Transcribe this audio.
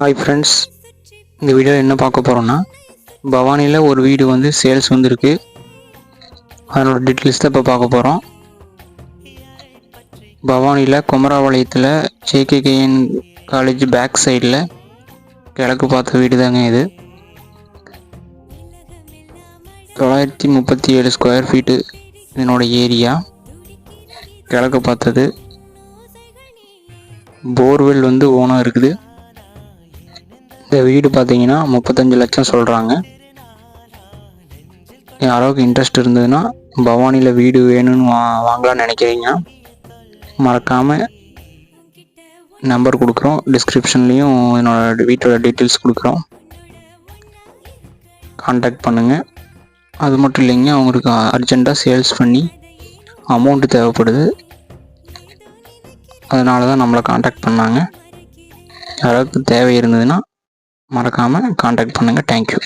Hi friends இந்த வீடியோவில் என்ன பார்க்க போகிறோன்னா பவானியில் ஒரு வீடு வந்து சேல்ஸ் வந்திருக்கு. அதனோட டீட்டெயில்ஸ் தான் இப்போ பார்க்க போகிறோம் பவானியில் குமராபாளையத்தில் ஜேகேகேஎன் காலேஜ் பேக் சைடில் கிழக்கு பார்த்த வீடு தாங்க இது. தொள்ளாயிரத்தி முப்பத்தி ஏழு ஸ்கொயர் ஃபீட்டு இதனோட ஏரியா கிழக்கு பார்த்தது. போர்வெல் வந்து ஓனாக இருக்குது. இந்த வீடு பார்த்தீங்கன்னா முப்பத்தஞ்சு லட்சம் சொல்கிறாங்க யாராவது இன்ட்ரெஸ்ட் இருந்ததுன்னா பவானியில் வீடு வேணும்னு வா வாங்கலாம்னு நினைக்கிறீங்க. மறக்காமல் நம்பர் கொடுக்குறோம். டிஸ்கிரிப்ஷன்லேயும் என்னோட வீட்டோட டீட்டெயில்ஸ் கொடுக்குறோம். காண்டாக்ட் பண்ணுங்கள் அது மட்டும் இல்லைங்க அவங்களுக்கு அர்ஜெண்ட்டாக சேல்ஸ் பண்ணி அமௌண்ட்டு தேவைப்படுது. அதனால தான் நம்மளை காண்டாக்ட் பண்ணாங்க. யாராவது தேவை இருந்ததுன்னா மறக்காமல் காண்டாக்ட் பண்ணுங்கள் தேங்க்யூ